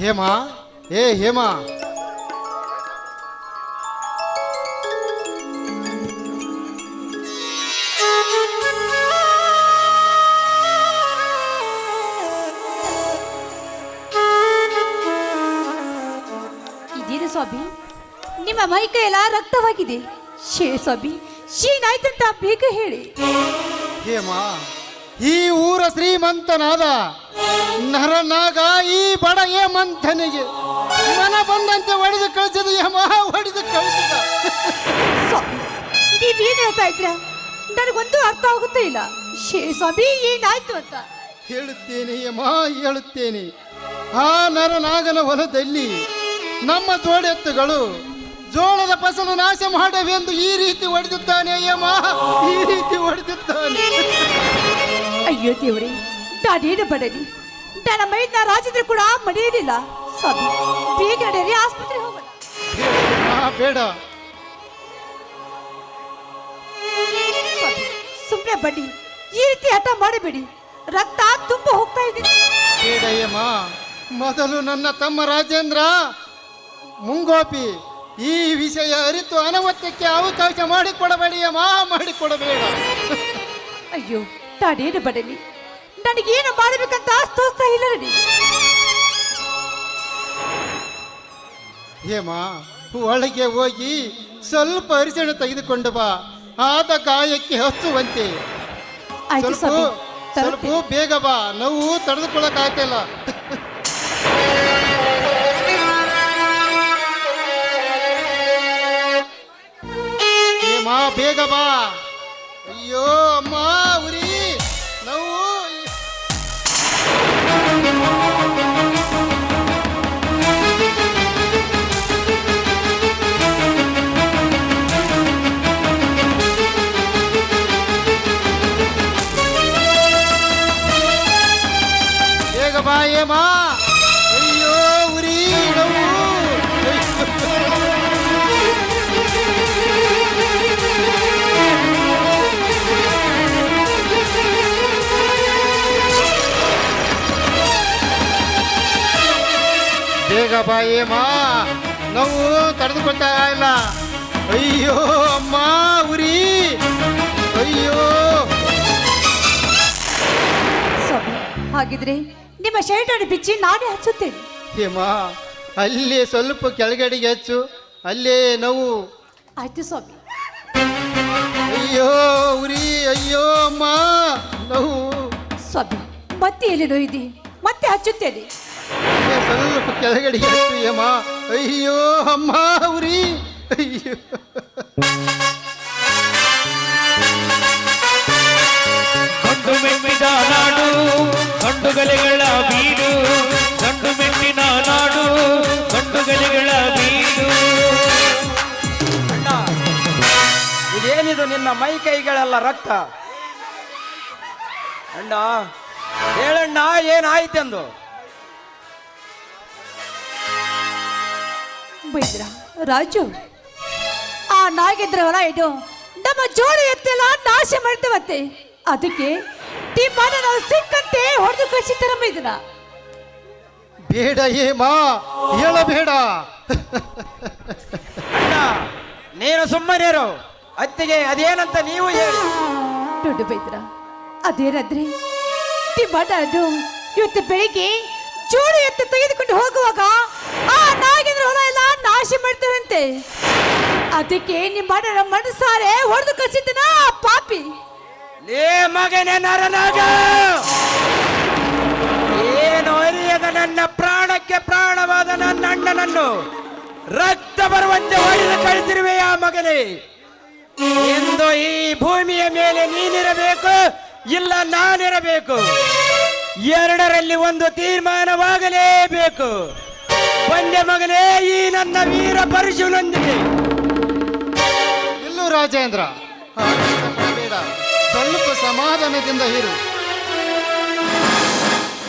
ಹೇಮಾ? ಏ ಹೇಮಾ? ಇದೇನು ಸ್ವಾಮಿ. ನಿಮ್ಮ ಮೈಕೈ ಎಲ್ಲ ರಕ್ತವಾಗಿದೆ. ಶೇ ಸ್ವಾಮಿ ಶೀನಾಯ್ತಂತ ಬೇಗ ಹೇಳಿ. ಹೇಮಾ? ಈ ಊರ ಶ್ರೀಮಂತನಾದ ನರನಾಗ ಈ ಬಡ ಮಂಥನಿಗೆ ಮನ ಬಂದಂತೆ ಹೊಡೆದು ಕಳಿಸಿದ ಯಮ ಹೊಡೆದು ಕಳಿಸಿದ. ಸ್ವಾಮಿ ನೀವೇನು ಹೇಳ್ತಾ ಇದ್ರ ನನಗೊಂದು ಅರ್ಥ ಆಗುತ್ತೇ ಇಲ್ಲ. ಶೇ ಸ್ವಾಮಿ ಏನಾಯ್ತು ಅಂತ? ಹೇಳುತ್ತೇನೆ ಯಮ ಹೇಳುತ್ತೇನೆ. ಆ ನರನಾಗನ ಹೊಲದಲ್ಲಿ ನಮ್ಮ ತೋಡೆತ್ತುಗಳು ಜೋಳದ ಫಸಲು ನಾಶ ಮಾಡವೆಂದು ಈ ರೀತಿ ಹೊಡೆದಿದ್ದಾನೆ ಯಮ ಈ ರೀತಿ ಹೊಡೆದಿದ್ದಾನೆ. ಅಯ್ಯೋ ದೇವ್ರಿ ನಾನೇನು ಬಡಲಿ ನನ್ನ ಮೈದ ರಾಜಿದ್ರು ಕೂಡ ಮಡಿಯಲಿಲ್ಲ ಸ್ವಾಮಿ ಬೇಗ ಡೇರಿ ಆಸ್ಪತ್ರೆ ಹೋಗೋಣ. ಬೇಡ ಸುಮ್ಮನೆ ಬನ್ನಿ. ಈ ರೀತಿ ಹಠ ಮಾಡಬೇಡಿ. ರಕ್ತ ತುಂಬ ಹೋಗ್ತಾ ಇದೆ. ಬೇಡ ಯಮ ಮೊದಲು ನನ್ನ ತಮ್ಮ ರಾಜೇಂದ್ರ ಮುಂಗೋಪಿ ಈ ವಿಷಯ ಅರಿತು ಅನವತ್ಯಕ್ಕೆ ಅವಕಾಶ ಮಾಡಿಕೊಡಬೇಡಿಯಮ್ಮ ಮಾಡಿ ಮಾಡಿಕೊಡಬೇಡ. ಅಯ್ಯೋ ನಾನೇನು ಬಡಲಿ? ನನಗೇನು ಮಾಡಬೇಕಂತ ಆಸ್ತೋಸ್ತಾ ಇಲ್ಲ ನನಗೆ. ಹೇಮ ಒಳಗೆ ಹೋಗಿ ಸ್ವಲ್ಪ ಅರಿಶಿಣ ತೆಗೆದುಕೊಂಡು ಬಾ. ಆದ ಗಾಯಕ್ಕೆ ಹಸುವಂತೆ ಆಯ್ತು ಸ್ವಲ್ಪ ಸ್ವಾಮಿ ಸ್ವಲ್ಪ ತರುತ್ತೇನೆ. ಬೇಗ ಬಾ. ನೋವು ತಡೆದುಕೊಳ್ಳಕ್ ಆಗ್ತಿಲ್ಲ ಹೇಮ ಬೇಗ ಬಾ. ಅಯ್ಯೋ ಅಮ್ಮ ಉರಿ. ಬೇಗ ಮಾ ಹೇಮ ನೋವು ತಡೆದುಕೊಳ್ತಾ ಇಲ್ಲ. ಅಯ್ಯೋ ಅಮ್ಮ ಉರಿ. ಅಯ್ಯೋ. ಸ್ವಾಮಿ ಹಾಗಿದ್ರೆ ನಿಮ್ಮ ಶರ್ಟ್ ಅನ್ನು ಬಿಚ್ಚಿ ನಾನೇ ಹಚ್ಚುತ್ತೇನೆ. ಹೇಮ ಅಲ್ಲಿ ಸ್ವಲ್ಪ ಕೆಳಗಡೆಗೆ ಹಚ್ಚು. ಅಲ್ಲೇ ನೋವು. ಆಯ್ತು ಸ್ವಾಮಿ. ಅಯ್ಯೋ ಉರಿ. ಅಯ್ಯೋ ಅಮ್ಮ ನೋವು. ಸ್ವಾಮಿ ಮತ್ತೆ ಎಲ್ಲಿ ನೋಯಿದೆ ಮತ್ತೆ ಹಚ್ಚುತ್ತೇನೆ. ಸ್ವಲ್ಪ ಕೆಳಗಡೆ ಹಚ್ಚು ಅಯ್ಯೋ ಅಮ್ಮ ಅವ್ರಿ ಅಯ್ಯೋ. ಕಂಡು ಮೆಟ್ಟಿದ ನಾಡು ಗಂಡುಗಲೆಗಳ ಬೀಡು. ಕಂಡು ಮೆಟ್ಟಿನ ನಾಡು ಗಂಡುಗಲೆಗಳ ಬೀಡು. ಅಣ್ಣ ಇದೇನಿದು ನಿನ್ನ ಮೈ ಕೈಗಳೆಲ್ಲ ರಕ್ತ? ಅಣ್ಣ ಹೇಳಣ್ಣ ಏನಾಯ್ತೆಂದು? ಬೈದ್ರ ರಾಜು ಆ ನಾಗೇಂದ್ರ ಹೊಲ ಇದು ನಮ್ಮ ಜೋಡಿ ಎತ್ತೆಲ್ಲ ನಾಶ ಮಾಡ್ತೇವಂತೆ. ಅದಕ್ಕೆ ತಿಮ್ಮನ ನಾವು ಸಿಕ್ಕಂತೆ ಹೊಡೆದು ಕಳಿಸಿದ್ದಾರ ಬೈದ್ರ ಬೇಡ ಏಮಾ ಹೇಳಬೇಡ. ನೀನು ಸುಮ್ಮನೇರು. ಅತ್ತಿಗೆ ಅದೇನಂತ ನೀವು ಹೇಳಿ. ದೊಡ್ಡ ಬೈದ್ರ ಅದೇನಂದ್ರೆ ನಿಮ್ಮಣ್ಣ ಅದು ಇವತ್ತು ಬೆಳಿಗ್ಗೆ ಜೋಡಿ ಎತ್ತು ತೆಗೆದುಕೊಂಡು ಹೋಗುವಾಗ ಆ ನಾಗೇಂದ್ರ ಹೊಲ ಎಲ್ಲ ನಾಶ ಮಾಡ್ತಾರಂತೆ. ಅದಕ್ಕೆ ನಿಮ್ಮ ಅಣ್ಣನ ಮನಸಾರೆ ಹೊಡೆದು ಕಸಿತನ ಪಾಪಿ. ಲೇ ಮಗನೇ ನರನಾಗ. ಏನು ಅರಿಯದ ನನ್ನ ಪ್ರಾಣಕ್ಕೆ ಪ್ರಾಣವಾದ ನನ್ನ ಅಣ್ಣನನ್ನು ರಕ್ತ ಬರುವಂತೆ ಹೊಡೆದು ಆ ಮಗನೇ. ಎಂದು ಈ ಭೂಮಿಯ ಮೇಲೆ ನೀನಿರಬೇಕು, ಇಲ್ಲ ನಾನಿರಬೇಕು. ಎರಡರಲ್ಲಿ ಒಂದು ತೀರ್ಮಾನವಾಗಲೇಬೇಕು. ಒಂದೇ ಮಗನೇ ಈ ನನ್ನ ವೀರ ಪರಶುನೊಂದಿಗೆ. ಇಲ್ಲೂ ರಾಜೇಂದ್ರ. ಬೇಡ. ಸ್ವಲ್ಪ ಸಮಾಧಾನದಿಂದ ಇರು.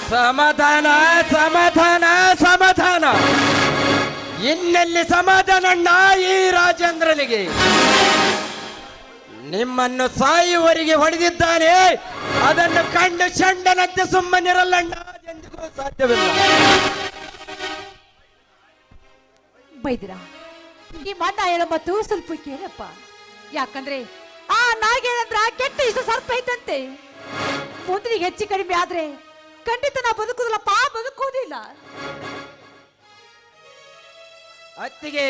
ಸಮಾಧಾನ ಸಮಾಧಾನ ಸಮಾಧಾನ. ಇನ್ನೆಲ್ಲಿ ಸಮಾಧಾನಣ್ಣ ಈ ರಾಜೇಂದ್ರನಿಗೆ? ನಿಮ್ಮನ್ನು ಸಾಯುವರಿಗೆ ಹೊಡೆದಿದ್ದಾನೆ. ಅದನ್ನು ಕಂಡು ಚಂಡನಂತೆ ಸುಮ್ಮನಿರಲ್ಲಣ್ಣ ಎಂದಿಗೂ ಸಾಧ್ಯವಿಲ್ಲ. ಬೈದಿರ? ನಿಮ್ಮ ಅಣ್ಣ ಹೇಳೋ ಮತ್ತು ಸ್ವಲ್ಪ ಕೇಳಪ್ಪ. ಯಾಕಂದ್ರೆ ಆ ನಾಗೇನಂದ್ರ ಕೆಟ್ಟ ಇಷ್ಟ ಸರ್ಪ ಐತಂತೆ. ಮುಂದಿನಿಗೆ ಹೆಚ್ಚು ಕಡಿಮೆ ಆದ್ರೆ ಖಂಡಿತ ನಾ ಬದುಕುದಿಲ್ಲಪ್ಪ, ಬದುಕುವುದಿಲ್ಲ. ಅತ್ತಿಗೆ,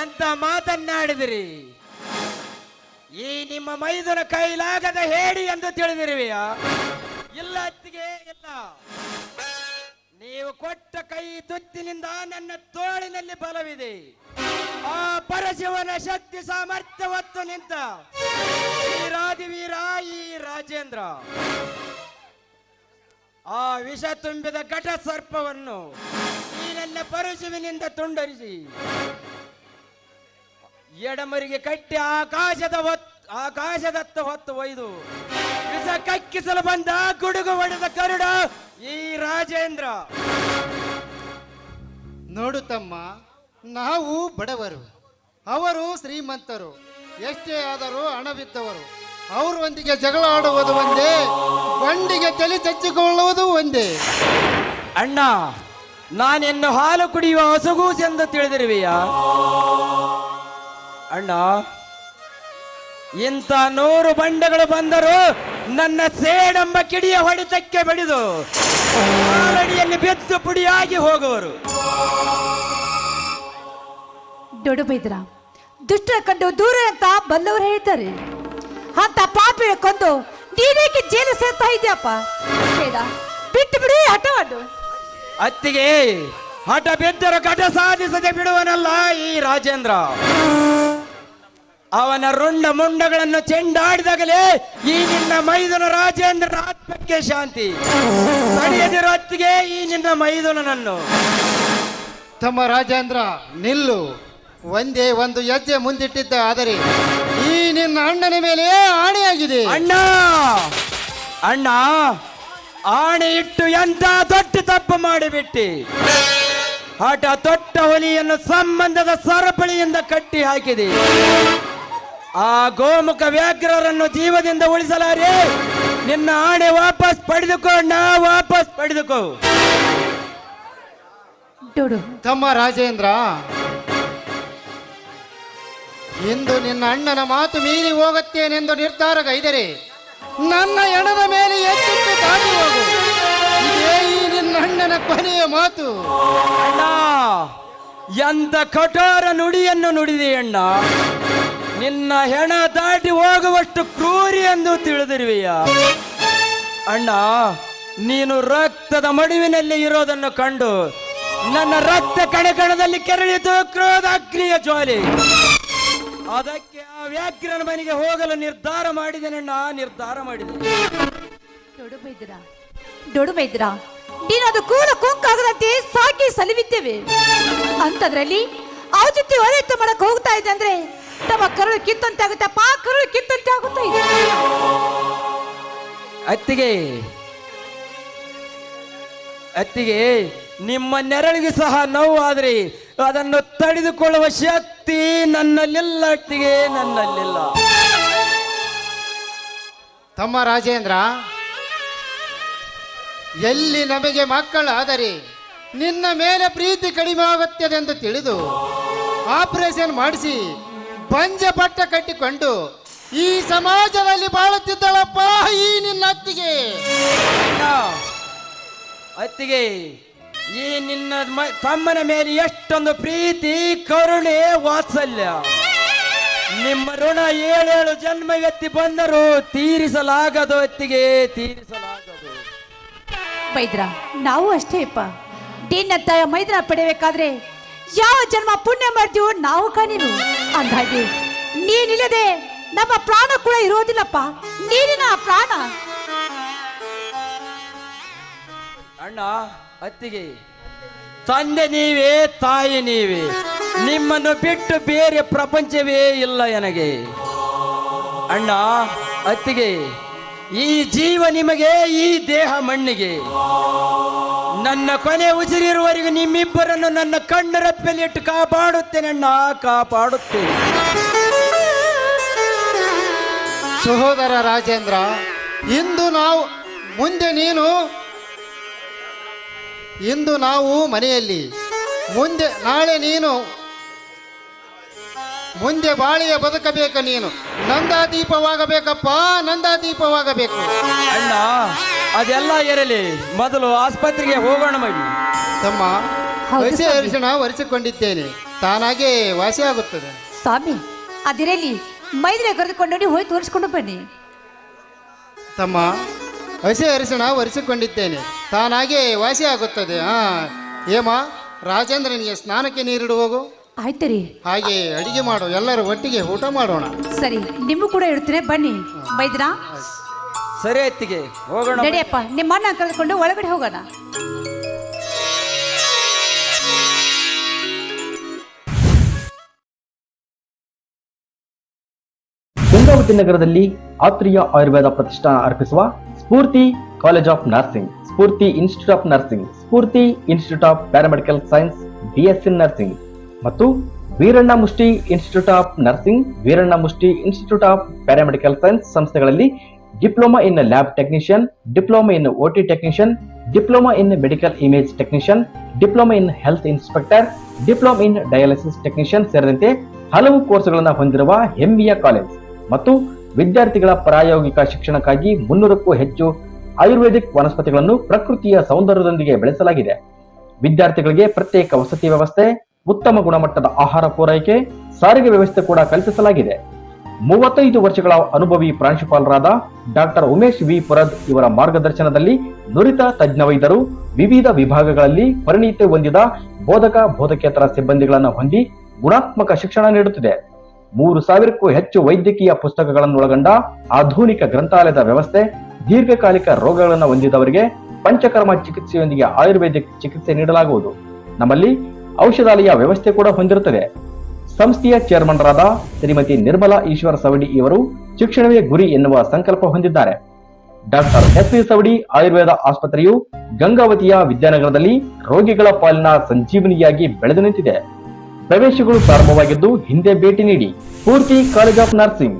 ಎಂತ ಮಾತನ್ನಾಡಿದಿರಿ? ಈ ನಿಮ್ಮ ಮೈದುನ ಕೈಲಾಗದ ಹೇಳಿ ಎಂದು ತಿಳಿದಿರುವೆಯಾ? ಇಲ್ಲ ಅತ್ತಿಗೆ, ಇಲ್ಲ. ನೀವು ಕೊಟ್ಟ ಕೈ ತುತ್ತಿನಿಂದ ನನ್ನ ತೋಳಿನಲ್ಲಿ ಬಲವಿದೆ. ಆ ಪರಶಿವನ ಶಕ್ತಿ ಸಾಮರ್ಥ್ಯ ಹೊತ್ತು ನಿಂತ ಈ ರಾಜವೀರ ಈ ರಾಜೇಂದ್ರ. ಆ ವಿಷ ತುಂಬಿದ ಘಟ ಸರ್ಪವನ್ನು ಈ ನನ್ನ ಪರಶುವಿನಿಂದ ತುಂಡರಿಸಿ, ಎಡಮರಿಗೆ ಕಟ್ಟಿ ಆಕಾಶದ ಹೊತ್ತು ಆಕಾಶದತ್ತ ಹೊತ್ತು ಒಯ್ದು ವಿಷ ಕಕ್ಕಿಸಲು ಬಂದ ಗುಡುಗು ಹೊಡೆದ ಕರುಡ ಈ ರಾಜೇಂದ್ರ. ನೋಡು ತಮ್ಮ ನಾವು ಬಡವರು. ಅವರು ಶ್ರೀಮಂತರು. ಎಷ್ಟೇ ಆದರೂ ಹಣವಿದ್ದವರು. ಅವರೊಂದಿಗೆ ಜಗಳ ಆಡುವುದು ಒಂದೇ ಬಂಡಿಗೆ ತಲೆ ತಚ್ಚಿಕೊಳ್ಳುವುದು ಒಂದೇ. ಅಣ್ಣ ನಾನೆನ್ನು ಹಾಲು ಕುಡಿಯುವ ಹೊಸಗೂಸೆಂದು ತಿಳಿದಿರುವೆಯಾ? ಅಣ್ಣ ಇಂಥ ನೂರು ಬಂಡೆಗಳು ಬಂದರೂ ನನ್ನ ಸೇಡೆಂಬ ಕಿಡಿಯ ಹೊಡೆತಕ್ಕೆ ಬಡಿದು ಕಾಲಡಿಯಲ್ಲಿ ಬೆದ್ದು ಪುಡಿಯಾಗಿ ಹೋಗುವರು. ದೊಡ್ಡ ಬೈದ್ರ ದುಷ್ಟರ ಕಂಡು ದೂರ ಅಂತ ಬಲ್ಲವರು ಹೇಳ್ತಾರೆ. ಅಂತ ಪಾಪಿ ಕೊಂದು ನೀನೇಕೆ ಜೇಲು ಸೇರ್ತಾ ಇದೆಯಪ್ಪ? ಬೇಡ ಬಿಟ್ಟು ಬಿಡಿ ಹಠವನ್ನು ಅತ್ತಿಗೆ ಹಠ ಬಿದ್ದರು ಕಟ ಸಾಧಿಸದೆ ಬಿಡುವನಲ್ಲ ಈ ರಾಜೇಂದ್ರ. ಅವನ ರುಂಡ ಮುಂಡಗಳನ್ನು ಚೆಂಡಾಡಿದಾಗಲೇ ಈ ನಿನ್ನ ಮೈದುನ ರಾಜೇಂದ್ರನ ಆತ್ಮಕ್ಕೆ ಶಾಂತಿ. ಹೊತ್ತಿಗೆ ಈ ನಿನ್ನ ಮೈದುನನನ್ನು. ತಮ್ಮ ರಾಜೇಂದ್ರ ನಿಲ್ಲು. ಒಂದೇ ಒಂದು ಹೆಜ್ಜೆ ಮುಂದಿಟ್ಟಿದ್ದ ಆದರೆ ಈ ನಿನ್ನ ಅಣ್ಣನ ಮೇಲೆ ಆಣೆಯಾಗಿದೆ. ಅಣ್ಣ! ಅಣ್ಣ! ಆಣೆ ಇಟ್ಟು ಎಂತ ದೊಡ್ಡ ತಪ್ಪು ಮಾಡಿಬಿಟ್ಟಿ. ಹಠ ತೊಟ್ಟ ಹೊಲಿಯನ್ನು ಸಂಬಂಧದ ಸರಪಳಿಯಿಂದ ಕಟ್ಟಿ ಹಾಕಿದೆ. ಆ ಗೋಮುಖ ವ್ಯಾಘ್ರರನ್ನು ಜೀವದಿಂದ ಉಳಿಸಲಾರೆ. ನಿನ್ನ ಆಣೆ ವಾಪಸ್ ಪಡೆದುಕೋ ನಾ ವಾಪಸ್ ಪಡೆದುಕೋ. ತಮ್ಮ ರಾಜೇಂದ್ರ ಇಂದು ನಿನ್ನ ಅಣ್ಣನ ಮಾತು ಮೀರಿ ಹೋಗುತ್ತೇನೆಂದು ನಿರ್ಧಾರಗೈದರೆ ನನ್ನ ಎಣದ ಮೇಲೆ ಎತ್ತಿಟ್ಟು ದಾಟಿ ಹೋಗು. ಇದೇ ಈ ನಿನ್ನ ಅಣ್ಣನ ಕೊನೆಯ ಮಾತು. ಅಣ್ಣ ಎಂತ ಕಠೋರ ನುಡಿಯನ್ನು ನುಡಿದೆ ಅಣ್ಣ. ನಿನ್ನ ಹೆಣ ದಾಟಿ ಹೋಗುವಷ್ಟು ಕ್ರೂರಿ ಎಂದು ತಿಳಿದಿರುವೆಯ. ಅಣ್ಣ, ನೀನು ರಕ್ತದ ಮಡುವಿನಲ್ಲಿ ಇರೋದನ್ನು ಕಂಡು ನನ್ನ ರಕ್ತ ಕಣಕಣದಲ್ಲಿ ಕೆರಳಿತು ಕ್ರೋಧಾಗ್ನಿಯ ಜ್ವಾಲೆ. ಅದಕ್ಕೆ ಆ ವ್ಯಾಘ್ರನ ಮನೆಗೆ ಹೋಗಲು ನಿರ್ಧಾರ ಮಾಡಿದೆನಣ್ಣ ನಿರ್ಧಾರ ಮಾಡಿದೆ. ಡೊಡು ಬೈದ್ರ ಡೊಡು ಅದು ಕುಂಕಾಗದಂತೆ ಸಾಕಿ ಸಲಿವಿದ್ದೇವೆ. ಅಂಥದ್ರಲ್ಲಿ ಔಚಿತ್ಯ ಹೊರತು ಮಾಡಕ್ ಹೋಗ್ತಾ ಇದೆ ಅಂದ್ರೆ ತಮ್ಮ ಕರುಳು ಕಿತ್ತಂತೆ ಆಗುತ್ತಪ್ಪ ಕರುಳು ಕಿತ್ತಂತೆ ಆಗುತ್ತೆ. ಅತ್ತಿಗೆ ಅತ್ತಿಗೆ ನಿಮ್ಮ ನೆರಳಿಗೆ ಸಹ ನೋವು ಆದ್ರೆ ಅದನ್ನು ತಡೆದುಕೊಳ್ಳುವ ಶಕ್ತಿ ನನ್ನಲ್ಲಿಲ್ಲ ಅತ್ತಿಗೆ ನನ್ನಲ್ಲಿಲ್ಲ. ತಮ್ಮ ರಾಜೇಂದ್ರ ಎಲ್ಲಿ ನಮಗೆ ಮಕ್ಕಳಾದರೆ ನಿನ್ನ ಮೇಲೆ ಪ್ರೀತಿ ಕಡಿಮೆ ಆಗುತ್ತದೆ ಎಂದು ತಿಳಿದು ಆಪರೇಷನ್ ಮಾಡಿಸಿ ಬಂಜ ಪಟ್ಟ ಕಟ್ಟಿಕೊಂಡು ಈ ಸಮಾಜದಲ್ಲಿ ಬಾಳುತ್ತಿದ್ದಳಪ್ಪ ಈ ನಿನ್ನ ಅತ್ತಿಗೆ. ಅತ್ತಿಗೆ ಈ ನಿನ್ನ ಮ- ತಮ್ಮನ ಮೇಲೆ ಎಷ್ಟೊಂದು ಪ್ರೀತಿ ಕರುಣೆ ವಾತ್ಸಲ್ಯ. ನಿಮ್ಮ ಋಣ ಏಳೇಳು ಜನ್ಮವೆತ್ತಿ ಬಂದರೂ ತೀರಿಸಲಾಗದು ಅತ್ತಿಗೆ ತೀರಿಸಲಾಗದು. ಮೈದ್ರ ನಾವು ಅಷ್ಟೇ ಅಪ್ಪ. ತಾಯ ಮೈದ್ರ ಪಡೆಯಬೇಕಾದ್ರೆ ಯಾವ ಜನ್ಮ ಪುಣ್ಯ ಮಾಡ್ತೀವೋ ನಾವು ಅಂದಾಗೆ, ನೀನಿಲ್ಲದೆ ನಮ್ಮ ಪ್ರಾಣ ಕೂಡ ಇರೋದಿಲ್ಲಪ್ಪ. ನೀರಿನ ಪ್ರಾಣ. ಅಣ್ಣ, ಅತ್ತಿಗೆ. ತಂದೆ ನೀವೇ, ತಾಯಿ ನೀವೇ. ನಿಮ್ಮನ್ನು ಬಿಟ್ಟು ಬೇರೆ ಪ್ರಪಂಚವೇ ಇಲ್ಲ ನನಗೆ ಅಣ್ಣ, ಅತ್ತಿಗೆ, ಈ ಜೀವ ನಿಮಗೆ, ಈ ದೇಹ ಮಣ್ಣಿಗೆ. ನನ್ನ ಕೊನೆ ಉಸಿರಿರುವವರೆಗೂ ನಿಮ್ಮಿಬ್ಬರನ್ನು ನನ್ನ ಕಣ್ಣರಪ್ಪಲಿಟ್ಟು ಕಾಪಾಡುತ್ತೇನೆ ಅಣ್ಣ ಕಾಪಾಡುತ್ತೇನೆ. ಸಹೋದರ ರಾಜೇಂದ್ರ ಇಂದು ನಾವು ಮುಂದೆ ನೀನು ಇಂದು ನಾವು ಮನೆಯಲ್ಲಿ ಮುಂದೆ ನಾಳೆ ನೀನು ಮುಂದೆ ಬಾಳಿಯ ಬದುಕಬೇಕು ನೀನು. ನಂದಾ ದೀಪವಾಗಬೇಕಪ್ಪಾ ನಂದಾ ದೀಪವಾಗಬೇಕು ಅಣ್ಣ ಅದೆಲ್ಲ ಇರಲಿ. ಮೊದಲು ಆಸ್ಪತ್ರೆಗೆ ಹೋಗೋಣ ಮಾಡಿ ತಮ್ಮ ಹೌದು ಹಸಿ ಸ್ವಾಮಿ. ಅರಿಶಿಣ ಒರೆಸಿಕೊಂಡಿದ್ದೇನೆ ತಾನಾಗೇ ವಾಸಿಯಾಗುತ್ತದೆ ಸ್ವಾಮಿ ಅದಿರಲಿ. ಮೈದ್ರೆ ಕರೆದುಕೊಂಡು ನೀವು ಹೋಗಿ ತೋರಿಸ್ಕೊಂಡು ಬನ್ನಿ. ತಮ್ಮ ಹಸಿ ಅರಿಶಿಣ ಒರೆಸಿಕೊಂಡಿದ್ದೇನೆ ತಾನಾಗೆ ವಾಸಿ ಆಗುತ್ತದೆ. ಹಾ ಏಮ ರಾಜೇಂದ್ರನಿಗೆ ಸ್ನಾನಕ್ಕೆ ನೀರಿಡು ಹೋಗು. ಆಯ್ತು ರೀ. ಹಾಗೆ ಅಡಿಗೆ ಮಾಡು. ಎಲ್ಲರೂ ಒಟ್ಟಿಗೆ ಊಟ ಮಾಡೋಣ. ಸರಿ ನಿಮಗೂ ಕೂಡ ಇಡ್ತೀನಿ. ಬನ್ನಿ. ಬೈದ್ರಾ ಸರಿ ಆಯ್ತಿಗೆ ಹೋಗೋಣ. ನಡಿಯಪ್ಪ ನಿಮ್ಮ ಅಣ್ಣ ಕರೆದುಕೊಂಡು ಒಳಗಡೆ ಹೋಗೋಣ ಗಂಗಾವತಿ ನಗರದಲ್ಲಿ ಆತ್ರಿಯ ಆಯುರ್ವೇದ ಪ್ರತಿಷ್ಠಾನ ಅರ್ಪಿಸುವ Spoorthi college of nursing Spoorthi institute of nursing Spoorthi institute of paramedical science BSc nursing ಮತ್ತು Veeranna Mushti institute of nursing Veeranna Mushti institute of paramedical science ಸಂಸ್ಥೆಗಳಲ್ಲಿ diploma in lab technician, diploma in OT technician, diploma in medical image technician, diploma in health inspector, diploma in dialysis technician ಸೇರಿದಂತೆ ಹಲವು ಕೋರ್ಸ್ಗಳನ್ನು ಹೊಂದಿರುವ ಹೆಮ್ಮಿಯ college ಮತ್ತು ವಿದ್ಯಾರ್ಥಿಗಳ ಪ್ರಾಯೋಗಿಕ ಶಿಕ್ಷಣಕ್ಕಾಗಿ ಮುನ್ನೂರಕ್ಕೂ ಹೆಚ್ಚು ಆಯುರ್ವೇದಿಕ್ ವನಸ್ಪತಿಗಳನ್ನು ಪ್ರಕೃತಿಯ ಸೌಂದರ್ಯದೊಂದಿಗೆ ಬೆಳೆಸಲಾಗಿದೆ. ವಿದ್ಯಾರ್ಥಿಗಳಿಗೆ ಪ್ರತ್ಯೇಕ ವಸತಿ ವ್ಯವಸ್ಥೆ, ಉತ್ತಮ ಗುಣಮಟ್ಟದ ಆಹಾರ ಪೂರೈಕೆ, ಸಾರಿಗೆ ವ್ಯವಸ್ಥೆ ಕೂಡ ಕಲ್ಪಿಸಲಾಗಿದೆ. ಮೂವತ್ತೈದು ವರ್ಷಗಳ ಅನುಭವಿ ಪ್ರಾಂಶುಪಾಲರಾದ ಡಾಕ್ಟರ್ ಉಮೇಶ್ ವಿ. ಪುರದ್ ಇವರ ಮಾರ್ಗದರ್ಶನದಲ್ಲಿ ನುರಿತ ತಜ್ಞ ವೈದ್ಯರು ವಿವಿಧ ವಿಭಾಗಗಳಲ್ಲಿ ಪರಿಣಿತಿ ಹೊಂದಿದ ಬೋಧಕ ಬೋಧಕೇತರ ಸಿಬ್ಬಂದಿಗಳನ್ನು ಹೊಂದಿ ಗುಣಾತ್ಮಕ ಶಿಕ್ಷಣ ನೀಡುತ್ತಿದೆ. ಮೂರು ಸಾವಿರಕ್ಕೂ ಹೆಚ್ಚು ವೈದ್ಯಕೀಯ ಪುಸ್ತಕಗಳನ್ನು ಒಳಗೊಂಡ ಆಧುನಿಕ ಗ್ರಂಥಾಲಯದ ವ್ಯವಸ್ಥೆ, ದೀರ್ಘಕಾಲಿಕ ರೋಗಗಳನ್ನು ಹೊಂದಿದವರಿಗೆ ಪಂಚಕರ್ಮ ಚಿಕಿತ್ಸೆಯೊಂದಿಗೆ ಆಯುರ್ವೇದಿಕ್ ಚಿಕಿತ್ಸೆ ನೀಡಲಾಗುವುದು. ನಮ್ಮಲ್ಲಿ ಔಷಧಾಲಯ ವ್ಯವಸ್ಥೆ ಕೂಡ ಹೊಂದಿರುತ್ತದೆ. ಸಂಸ್ಥೆಯ ಚೇರ್ಮನ್ರಾದ ಶ್ರೀಮತಿ ನಿರ್ಮಲಾ ಈಶ್ವರ ಸವಡಿ ಇವರು ಶಿಕ್ಷಣವೇ ಗುರಿ ಎನ್ನುವ ಸಂಕಲ್ಪ ಹೊಂದಿದ್ದಾರೆ. Doctor S V Savadi Ayurveda ಆಸ್ಪತ್ರೆಯು ಗಂಗಾವತಿಯ ವಿದ್ಯಾನಗರದಲ್ಲಿ ರೋಗಿಗಳ ಪಾಲಿನ ಸಂಜೀವನಿಯಾಗಿ ಬೆಳೆದು ನಿಂತಿದೆ. ಪ್ರವೇಶಗಳು ಪ್ರಾರಂಭವಾಗಿದ್ದು ಹಿಂದೆ ಭೇಟಿ ನೀಡಿ ಪೂರ್ತಿ ಕಾಲೇಜ್ ಆಫ್ ನರ್ಸಿಂಗ್